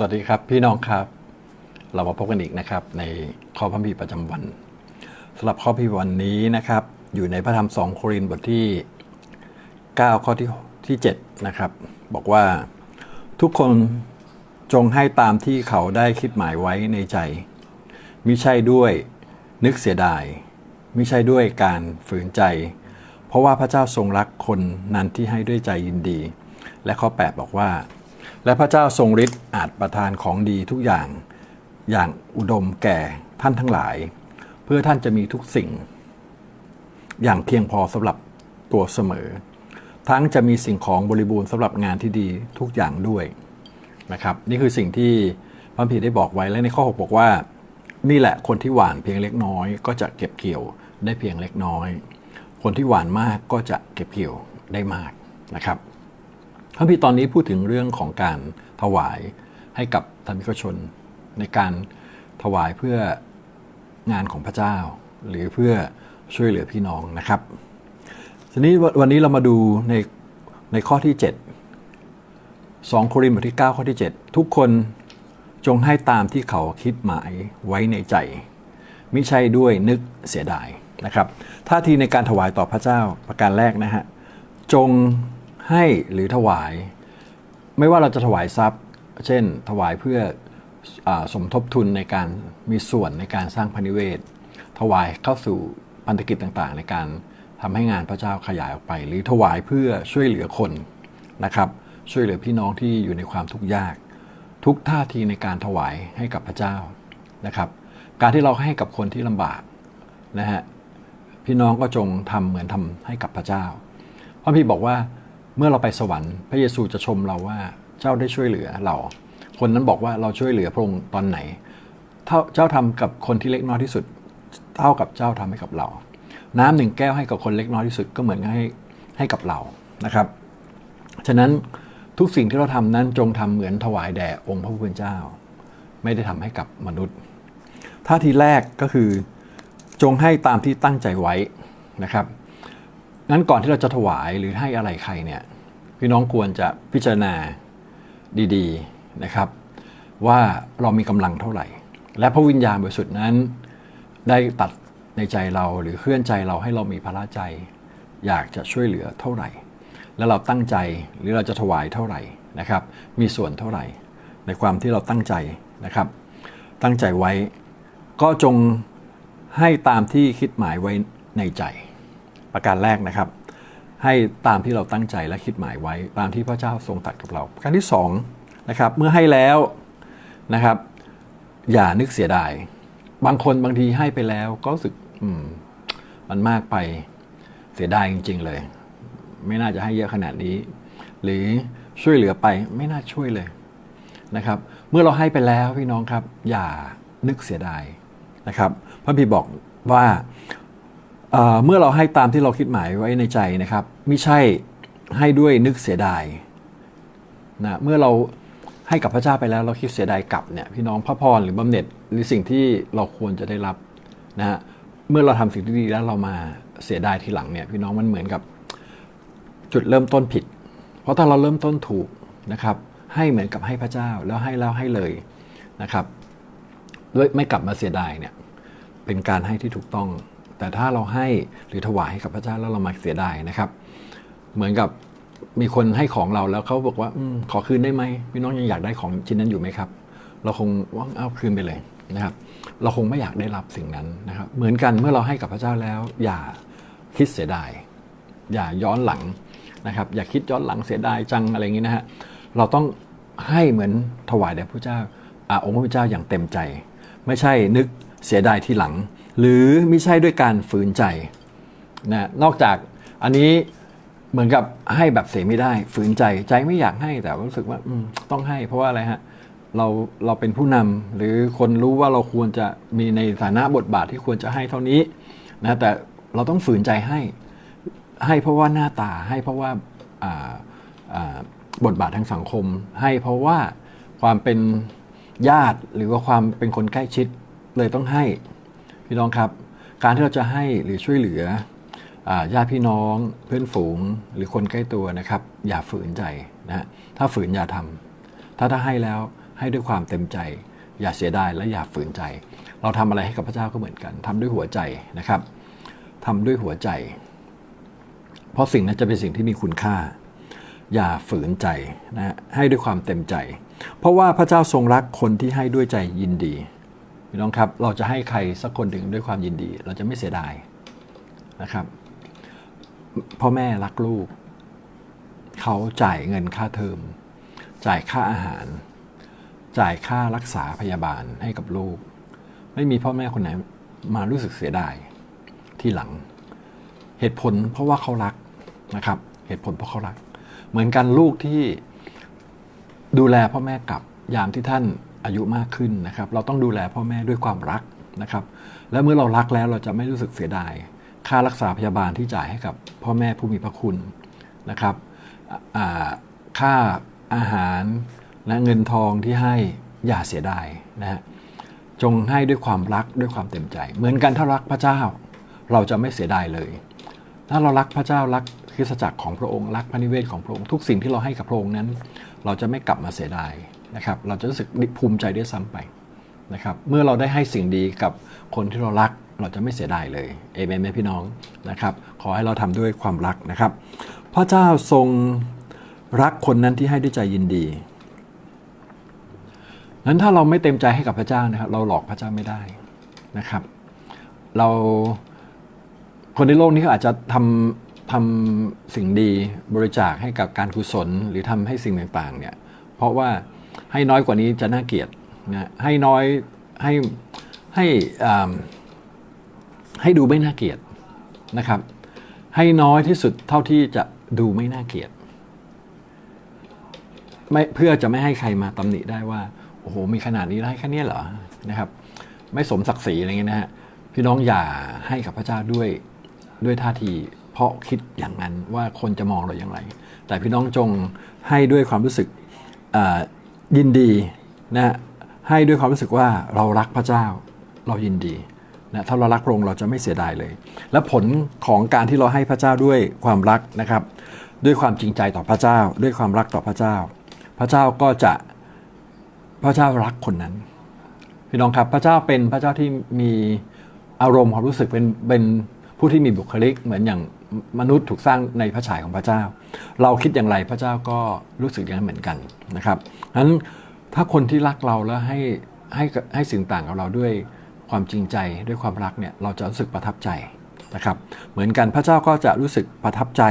สวัสดีครับพี่น้องครับ เรามาพบกันอีกนะครับ ในข้อพระคัมภีประจำวันสำหรับข้อพระคัมภีร์วันนี้นะครับ อยู่ในพระธรรม2โครินธ์บทที่ 9 ข้อที่ที่7นะครับ บอกว่าทุกคนจงให้ตามที่เขาได้คิดหมายไว้ในใจมิใช่ด้วยนึกเสียดายมิใช่ด้วยการฝืนใจ เพราะว่าพระเจ้าทรงรักคนนั้นที่ให้ด้วยใจยินดี และข้อ 8 บอกว่า และพระเจ้าทรงฤทธิ์อาจประทานของดีทุกอย่าง อย่างอุดมแก่ท่านทั้งหลาย เพื่อท่านจะมีทุกสิ่ง อย่างเพียงพอสำหรับตัวเสมอ ทั้งจะมีสิ่งของบริบูรณ์สำหรับงานที่ดีทุกอย่างด้วยนะครับ นี่คือสิ่งที่พระพีได้บอกไว้และในข้อ 6 บอกว่า นี่แหละคนที่หวานเพียงเล็กน้อย ก็จะเก็บเกี่ยวได้เพียงเล็กน้อย คนที่หวานมากก็จะเก็บเกี่ยวได้มากนะครับ พระพีร์ตอนนี้พูดถึงเรื่องของการถวายให้กับธรรมิกชน ในการถวายเพื่องานของพระเจ้า หรือเพื่อช่วยเหลือพี่น้องนะครับทีนี้วันนี้เรามาดูในในข้อที่ 7 2 โครินธ์บทที่ 9 ข้อที่ 7 ทุกคนจงให้ตามที่เขาคิดหมายไว้ในใจ มิใช่ด้วยนึกเสียดายนะครับท่าทีในการถวายต่อพระเจ้าประการแรกนะฮะจง ให้หรือถวาย ไม่ว่าเราจะถวายทรัพย์ เช่น ถวายเพื่ออสมทบทุนในการมีส่วนในการสร้างพระนิเวศ ถวายเข้าสู่พันธกิจต่างๆ ในการทำให้งานพระเจ้าขยายออกไป หรือถวายเพื่อช่วยเหลือคนนะครับ ช่วยเหลือพี่น้องที่อยู่ในความทุกข์ยาก ทุกท่าทีในการถวายให้กับพระเจ้านะครับ การที่เราให้กับคนที่ลำบากนะฮะพี่น้องก็จงทำเหมือนทำให้กับพระเจ้าพระพี่บอกว่า เมื่อเราไปสวรรค์ พระเยซูจะชมเราว่าเจ้าได้ช่วยเหลือเรา คนนั้นบอกว่าเราช่วยเหลือพระองค์ตอนไหนเจ้าทำกับคนที่เล็กน้อยที่สุด เท่ากับเจ้าทำให้กับเรา น้ำหนึ่งแก้วให้กับคนเล็กน้อยที่สุดก็เหมือนให้ให้กับเรานะครับ ฉะนั้นทุกสิ่งที่เราทำนั้นจงทำเหมือนถวายแด่องค์พระผู้เป็นเจ้า ไม่ได้ทำให้กับมนุษย์ท่าทีแรกก็คือจงให้ตามที่ตั้งใจไว้นะครับ งั้นก่อนที่เราจะถวายหรือให้อะไรใครเนี่ยพี่น้องควรจะพิจารณาดีๆนะครับ ว่าเรามีกำลังเท่าไหร่ และพระวิญญาณบริสุทธิ์นั้น ได้ตัดในใจเราหรือเคลื่อนใจเราให้เรามีพระใจ อยากจะช่วยเหลือเท่าไหร่ แล้วเราตั้งใจหรือเราจะถวายเท่าไหร่นะครับ มีส่วนเท่าไหร่ ในความที่เราตั้งใจนะครับ ตั้งใจไว้ก็จงให้ตามที่คิดหมายไว้ในใจ ประการแรกนะครับ ให้ตามที่เราตั้งใจและคิดหมายไว้ตามที่พระเจ้าทรงตัดกับเราประการที่2นะครับเมื่อให้แล้วนะครับ อย่านึกเสียดาย บางคนบางทีให้ไปแล้วก็รู้สึกอืมมันมากไปเสียดายจริง ๆ เลย ไม่น่าจะให้เยอะขนาดนี้ หรือช่วยเหลือไปไม่น่าช่วยเลยนะครับ เมื่อเราให้ไปแล้วพี่น้องครับ อย่านึกเสียดายนะครับ พระบีบอกว่า เมื่อเราให้ตามที่เราคิดหมายไว้ในใจนะครับไม่ใช่ให้ด้วยนึกเสียดายนะเมื่อเราให้กับพระเจ้าไปแล้วเราคิดเสียดายกลับเนี่ยพี่น้องพระพรหรือบำเหน็จหรือสิ่งที่เราควรจะได้รับนะฮะเมื่อเราทำสิ่งที่ดีแล้วเรามาเสียดายทีหลังเนี่ยพี่น้องมันเหมือนกับจุดเริ่มต้นผิด เพราะถ้าเราเริ่มต้นถูกนะครับ ให้เหมือนกับให้พระเจ้าแล้วให้แล้วให้เลยนะครับด้วยไม่กลับมาเสียดายเนี่ยเป็นการให้ที่ถูกต้อง แต่ถ้าเราให้หรือถวายให้กับพระเจ้าแล้วเรามาเสียดายนะครับ เหมือนกับมีคนให้ของเราแล้วเขาบอกว่าอขอคืนได้ไหมพี่น้องยังอยากได้ของชิ้นนั้นอยู่ไหมครับ เราคงว่างเอาคืนไปเลยนะครับ เราคงไม่อยากได้รับสิ่งนั้นนะครับ เหมือนกันเมื่อเราให้กับพระเจ้าแล้ว อย่าคิดเสียดาย อย่าย้อนหลังนะครับ อย่าคิดย้อนหลังเสียดายจังอะไรอย่างนี้นะฮะเราต้องให้เหมือนถวายแด่พระเจ้าอาองค์พระเจ้าอย่างเต็มใจ ไม่ใช่นึกเสียดายทีหลัง หรือไม่ใช่ด้วยการฝืนใจนะนอกจากอันนี้เหมือนกับให้แบบเสียไม่ได้ ฝืนใจใจไม่อยากให้แต่รู้สึกว่าต้องให้ เพราะว่าอะไรฮะเราเราเป็นผู้นำหรือคนรู้ว่าเราควรจะมีในฐานะบทบาทที่ควรจะให้เท่านี้นะแต่เราต้องฝืนใจให้ ให้เพราะว่าหน้าตาให้เพราะว่าบทบาททางสังคม ให้เพราะว่าความเป็นญาติหรือว่าความเป็นคนใกล้ชิดเลยต้องให้ พี่น้องครับ การที่เราจะให้หรือช่วยเหลือญาติพี่น้อง เพื่อนฝูงหรือคนใกล้ตัวนะครับ อย่าฝืนใจนะถ้าฝืนอย่าทำถ้าถ้าให้แล้วให้ด้วยความเต็มใจ อย่าเสียดายและอย่าฝืนใจ เราทำอะไรให้กับพระเจ้าก็เหมือนกันทำด้วยหัวใจนะครับทำด้วยหัวใจ เพราะสิ่งนั้นจะเป็นสิ่งที่มีคุณค่า อย่าฝืนใจนะฮะให้ด้วยความเต็มใจ เพราะว่าพระเจ้าทรงรักคนที่ให้ด้วยใจยินดี พี่น้องครับเราจะให้ใครสักคนหนึ่งด้วยความยินดี เราจะไม่เสียดายนะครับ พ่อแม่รักลูก เขาจ่ายเงินค่าเทอม จ่ายค่าอาหาร จ่ายค่ารักษาพยาบาลให้กับลูก ไม่มีพ่อแม่คนไหนมารู้สึกเสียดายที่หลัง เหตุผลเพราะว่าเขารักนะครับ เหตุผลเพราะเขารัก เหมือนกันลูกที่ดูแลพ่อแม่กลับยามที่ท่าน อายุมากขึ้นนะครับ เราต้องดูแลพ่อแม่ด้วยความรักนะครับ และเมื่อเรารักแล้วเราจะไม่รู้สึกเสียดาย ค่ารักษาพยาบาลที่จ่ายให้กับพ่อแม่ผู้มีพระคุณนะครับค่าอาหารและเงินทองที่ให้อย่าเสียดายนะฮะจงให้ด้วยความรักด้วยความเต็มใจ เหมือนกันถ้ารักพระเจ้า เราจะไม่เสียดายเลย ถ้าเรารักพระเจ้ารักคริสตจักรของพระองค์รักพระนิเวศของพระองค์ทุกสิ่งที่เราให้กับพระองค์นั้น เราจะไม่กลับมาเสียดาย นะครับเราจะรู้สึกภูมิใจด้วยซ้ำไปนะครับเมื่อเราได้ให้สิ่งดีกับคนที่เรารัก เราจะไม่เสียดายเลยเอเมนไหมพี่น้องนะครับขอให้เราทำด้วยความรักนะครับพระเจ้าทรงรักคนนั้นที่ให้ด้วยใจยินดีนั้นถ้าเราไม่เต็มใจให้กับพระเจ้านะครับเราหลอกพระเจ้าไม่ได้นะครับ เราคนในโลกนี้เขาอาจจะทำทำสิ่งดีบริจาคให้กับการกุศลหรือทำให้สิ่งต่างๆเนี่ยเพราะว่า ให้น้อยกว่านี้จะน่าเกลียดนะให้น้อยให้ให้ให้ดูไม่น่าเกลียดนะครับ ให้น้อยที่สุดเท่าที่จะดูไม่น่าเกลียดไม่เพื่อจะไม่ให้ใครมาตำหนิได้ว่าโอ้โหมีขนาดนี้แล้วให้แค่เนี้ยเหรอนะครับ ไม่สมศักดิ์ศรีอะไรเงี้ยนะฮะพี่น้องอย่าให้กับพระเจ้าด้วยด้วยท่าที เพราะคิดอย่างนั้นว่าคนจะมองเราอย่างไร แต่พี่น้องจงให้ด้วยความรู้สึกอ่า ยินดีนะให้ด้วยความรู้สึกว่าเรารักพระเจ้าเรายินดีนะถ้าเรารักพระองค์เราจะไม่เสียดายเลย และผลของการที่เราให้พระเจ้าด้วยความรักนะครับ ด้วยความจริงใจต่อพระเจ้า ด้วยความรักต่อพระเจ้า พระเจ้าก็จะพระเจ้ารักคนนั้นพี่น้องครับพระเจ้าเป็นพระเจ้าที่มีอารมณ์ความรู้สึกเป็นเป็นผู้ที่มีบุคลิกเหมือนอย่าง มนุษย์ถูกสร้างในพระฉายของพระเจ้า เราคิดอย่างไรพระเจ้าก็รู้สึกอย่างนั้นเหมือนกันนะครับนั้นถ้าคนที่รักเราแล้วให้ให้ให้สิ่งต่างกับเราด้วยความจริงใจด้วยความรักเนี่ยเราจะรู้สึกประทับใจนะครับ เหมือนกันพระเจ้าก็จะรู้สึกประทับใจ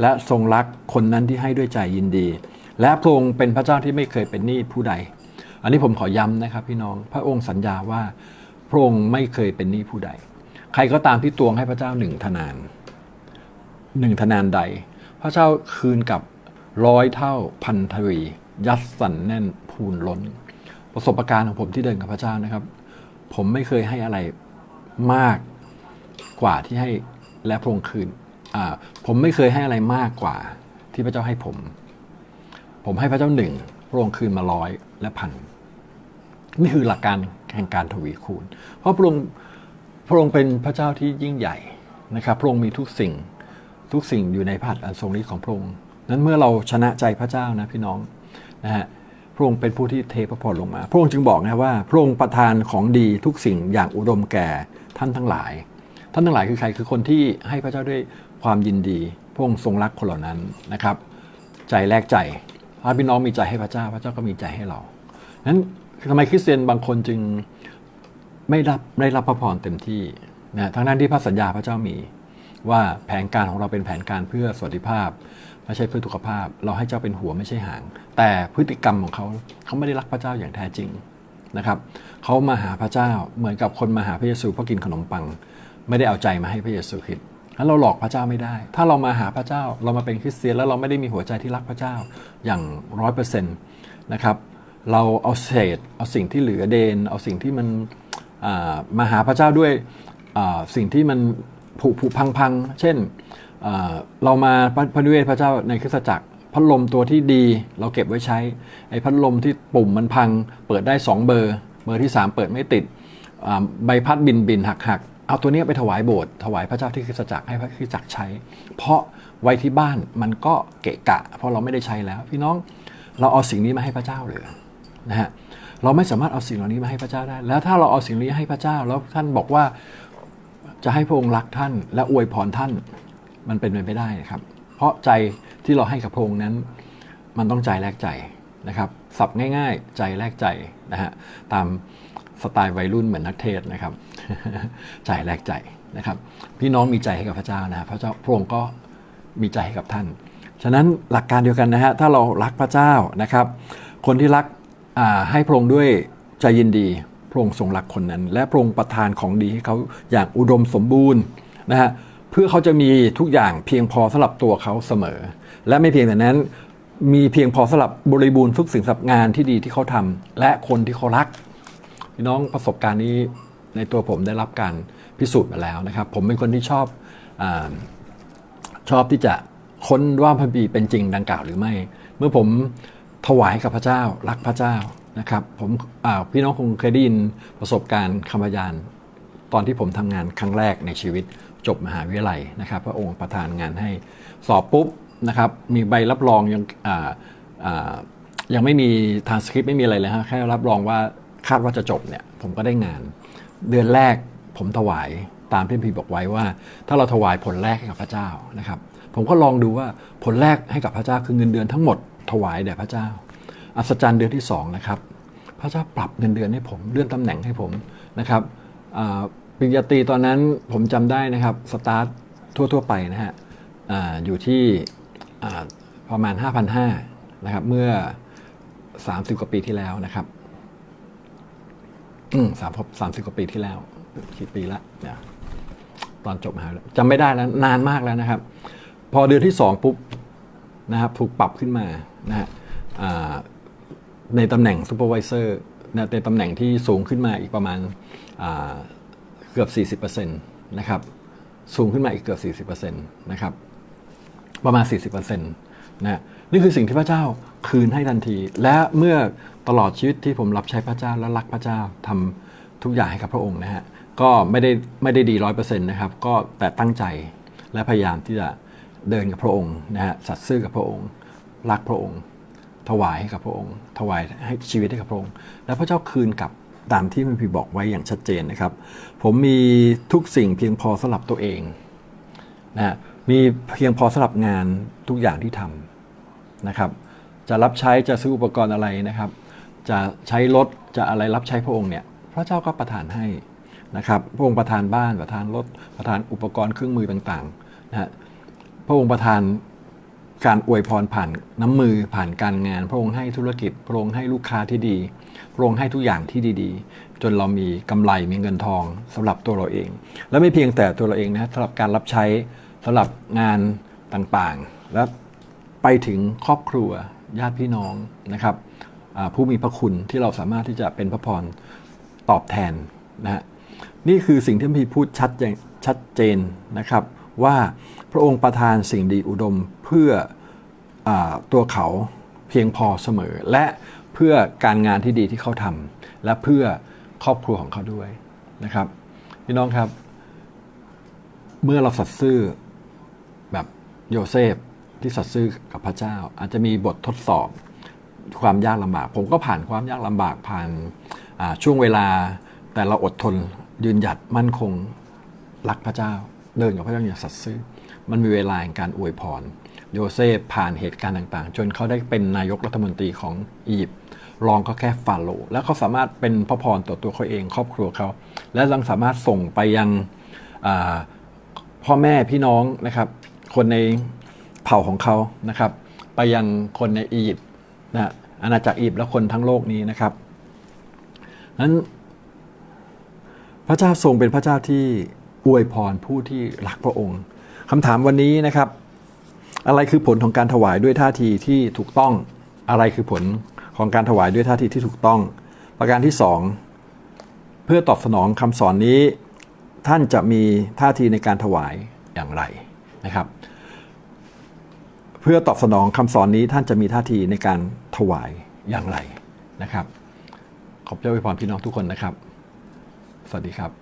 และทรงรักคนนั้นที่ให้ด้วยใจยินดี และพระองค์เป็นพระเจ้าที่ไม่เคยเป็นหนี้ผู้ใด อันนี้ผมขอย้ำนะครับพี่น้องพระองค์สัญญาว่าพระองค์ไม่เคยเป็นหนี้ผู้ใด ใครก็ตามที่ตวงให้พระเจ้าหนึ่งทนาน หนึ่งทนานใด พระเจ้าคืนกับร้อยเท่าพันทวี ยัดสันแน่นพูนล้น ประสบการณ์ของผมที่เดินกับพระเจ้านะครับ ผมไม่เคยให้อะไรมากกว่าที่ให้และพระองค์คืนผมไม่เคยให้อะไรมากกว่าที่พระเจ้าให้ผม ผมให้พระเจ้าหนึ่งพระองค์คืนมาร้อยและพันนี่คือหลักการแห่งการทวีคูณ เพราะพระองค์พระองค์เป็นพระเจ้าที่ยิ่งใหญ่นะครับ พระองค์มีทุกสิ่ง ทุกสิ่งอยู่ในพระหัตถ์อันทรงฤทธิ์ของพระองค์นั้นเมื่อเราชนะใจพระเจ้านะพี่น้องนะฮะพระองค์เป็นผู้ที่เทพระพรลงมา พระองค์จึงบอกนะว่า พระองค์ประทานของดีทุกสิ่งอย่างอุดมแก่ท่านทั้งหลาย ท่านทั้งหลายคือใครคือคนที่ให้พระเจ้าด้วยความยินดี พระองค์ทรงรักคนเหล่านั้นนะครับ ใจแลกใจถ้าพี่น้องมีใจให้พระเจ้า พระเจ้าก็มีใจให้เรานั้นทำไมคริสเตียนบางคนจึงไม่รับได้รับพระพรเต็มที่นะทั้งนั้นที่พระสัญญาพระเจ้ามี ว่าแผนการของเราเป็นแผนการเพื่อสวัสดิภาพ ไม่ใช่เพื่อสุขภาพ เราให้เจ้าเป็นหัวไม่ใช่หาง แต่พฤติกรรมของเขาเขาไม่ได้รักพระเจ้าอย่างแท้จริงนะครับเขามาหาพระเจ้าเหมือนกับคนมาหาพระเยซูเพราะกินขนมปัง ไม่ได้เอาใจมาให้พระเยซูคริสต์แล้วเราหลอกพระเจ้าไม่ได้ ถ้าเรามาหาพระเจ้าเรามาเป็นคริสเตียนแล้วเราไม่ได้มีหัวใจที่รักพระเจ้าอย่างร้อยเปอร์เซ็นต์นะครับเราเอาเศษเอาสิ่งที่เหลือเดน เอาสิ่งที่มันามาหาพระเจ้าด้วยสิ่งที่มัน ผุผุพังพังๆเช่นเรามาพระนิเวศพระเจ้าในคริสตจักร พัดลมตัวที่ดีเราเก็บไว้ใช้ไอ้พัดลมที่ปุ่มมันพัง เปิดได้ 2 เบอร์ เบอร์ที่ 3 เปิดไม่ติดใบพัดบินบินหักหักเอาตัวเนี้ยไปถวายโบสถ์ถวายพระเจ้าที่คริสตจักรให้พระคริสตจักรใช้ เพราะไว้ที่บ้านมันก็เกะกะ เพราะเราไม่ได้ใช้แล้ว พี่น้องเราเอาสิ่งนี้มาให้พระเจ้าเลยนะฮะเราไม่สามารถเอาสิ่งเหล่านี้มาให้พระเจ้าได้ แล้วถ้าเราเอาสิ่งนี้ให้พระเจ้าแล้วท่านบอกว่า จะให้พระองค์รักท่าน และอวยพรท่าน มันเป็นไปไม่ได้นะครับ เพราะใจที่เราให้กับพระองค์นั้น มันต้องใจแลกใจนะครับสับง่ายๆ ใจแลกใจนะฮะตามสไตล์วัยรุ่นเหมือนนักเทศนะครับ ใจแลกใจนะครับ พี่น้องมีใจให้กับพระเจ้านะพระเจ้าพระองค์ก็มีใจให้กับท่าน ฉะนั้นหลักการเดียวกันนะฮะถ้าเรารักพระเจ้านะครับ คนที่รักอ่าให้พระองค์ด้วยใจยินดี พระองค์ทรงรักคนนั้น และพระองค์ประทานของดีให้เขาอย่างอุดมสมบูรณ์นะฮะเพื่อเขาจะมีทุกอย่างเพียงพอสำหรับตัวเขาเสมอ และไม่เพียงแต่นั้น มีเพียงพอสำหรับบริบูรณ์ทุกสิ่งสำหรับงานที่ดีที่เขาทำและคนที่เขารักพี่น้องประสบการณ์นี้ในตัวผมได้รับการพิสูจน์มาแล้วนะครับ ผมเป็นคนที่ชอบอชอบที่จะค้นว่าพระบีเป็นจริงดังกล่าวหรือไม่ เมื่อผมถวายกับพระเจ้ารักพระเจ้า นะครับผมพี่น้องคงเคยได้ยินประสบการณ์คำพยานตอนที่ผมทำงานครั้งแรกในชีวิตจบมหาวิทยาลัยนะครับ พระองค์ประทานงานให้สอบปุ๊บนะครับ มีใบรับรองยังยังไม่มีทางสคริปต์ไม่มีอะไรเลยฮะแค่รับรองว่าคาดว่าจะจบเนี่ย ผมก็ได้งาน เดือนแรกผมถวายตามที่พี่บอกไว้ว่า ถ้าเราถวายผลแรกให้กับพระเจ้านะครับ ผมก็ลองดูว่าผลแรกให้กับพระเจ้าคือเงินเดือนทั้งหมดถวายแด่พระเจ้า อัศจรรย์เดือนที่สองนะครับพระเจ้าปรับเงินเดือนให้ผมเลื่อนตำแหน่งให้ผมนะครับปริญญาตรีตอนนั้นผมจำได้นะครับสตาร์ททั่ว ๆ ไปนะฮะออยู่ที่ประมาณ 5,500นะครับเมื่อ 30 กว่าปีที่แล้วนะครับอืมสามสามสิบกว่าปีที่แล้วกี่ปีละเนี่ยตอนจบมหาวิทยาลัยจำไม่ได้แล้วนานมากแล้วนะครับ พอเดือนที่สองปุ๊บนะครับถูกปรับขึ้นมานะฮะ ในตำแหน่งซูเปอร์วิเซอร์ในตำแหน่งที่สูงขึ้นมาอีกประมาณอ่าเกือบ 40%นะครับ สูงขึ้นมาอีกเกือบ 40%นะครับ ประมาณ 40%นะนี่คือสิ่งที่พระเจ้าคืนให้ทันที และเมื่อตลอดชีวิตที่ผมรับใช้พระเจ้าและรักพระเจ้าทำทุกอย่างให้กับพระองค์นะฮะก็ไม่ได้ไม่ได้ดีร้อยเปอร์เซ็นต์นะครับ ก็แต่ตั้งใจและพยายามที่จะเดินกับพระองค์นะฮะสัตย์ซื่อกับพระองค์ รักพระองค์ ถวายให้กับพระองค์ ถวายให้ชีวิตให้กับพระองค์ แล้วพระเจ้าคืนกลับตามที่พระพีบอกไว้อย่างชัดเจนนะครับ ผมมีทุกสิ่งเพียงพอสำหรับตัวเองนะฮะมีเพียงพอสำหรับงานทุกอย่างที่ทำนะครับ จะรับใช้จะซื้ออุปกรณ์อะไรนะครับ จะใช้รถจะอะไรรับใช้พระองค์เนี่ยพระเจ้าก็ประทานให้นะครับ พระองค์ประทานบ้านประทานรถประทานอุปกรณ์เครื่องมือต่างๆนะฮะพระองค์ประทาน การอวยพรผ่านน้ำมือผ่านการงาน พระองค์ให้ธุรกิจ พระองค์ให้ลูกค้าที่ดี พระองค์ให้ทุกอย่างที่ดีๆ จนเรามีกำไรมีเงินทองสำหรับตัวเราเอง และไม่เพียงแต่ตัวเราเองนะสำหรับการรับใช้สำหรับงานต่างๆ และไปถึงครอบครัวญาติพี่น้องนะครับผู้มีพระคุณที่เราสามารถที่จะเป็นพระพรตอบแทนนะฮะนี่คือสิ่งที่พระพีร์พูดชัดชัดเจนนะครับ ว่าพระองค์ประทานสิ่งดีอุดมเพื่ออตัวเขาเพียงพอเสมอ และเพื่อการงานที่ดีที่เขาทำและเพื่อครอบครัวของเขาด้วยนะครับพี่น้องครับ เมื่อเราสัตย์ซื่อแบบโยเซฟที่สัตย์ซื่อกับพระเจ้า อาจจะมีบททดสอบความยากลำบาก ผมก็ผ่านความยากลำบากผ่านช่วงเวลาแต่เราอดทนยืนหยัดมั่นคงรักพระเจ้า เดินกับพระเจ้าอย่างสัตย์ซื่อ มันมีเวลาแห่งการอวยพร โยเซฟผ่านเหตุการณ์ต่างๆ จนเขาได้เป็นนายกรัฐมนตรีของอียิปต์รองก็แค่ฟาโรห์แล้วเขาสามารถเป็นพระพรต่อตัวเขาเองครอบครัวเขา และยังสามารถส่งไปยังพ่อแม่พี่น้องนะครับ คนในเผ่าของเขานะครับ ไปยังคนในอียิปต์นะอาณาจักรอียิปต์และคนทั้งโลกนี้นะครับนั้นพระเจ้าทรงเป็นพระเจ้าที่ อวยพรผู้ที่รักพระองค์คำถามวันนี้นะครับ อะไรคือผลของการถวายด้วยท่าทีที่ถูกต้องอะไรคือผลของการถวายด้วยท่าทีที่ถูกต้อง ประการที่สองเพื่อตอบสนองคำสอนนี้ ท่านจะมีท่าทีในการถวายอย่างไรนะครับ เพื่อตอบสนองคำสอนนี้ท่านจะมีท่าทีในการถวายอย่างไรนะครับ ขอบเจ้าอวยพรพี่น้องทุกคนนะครับ สวัสดีครับ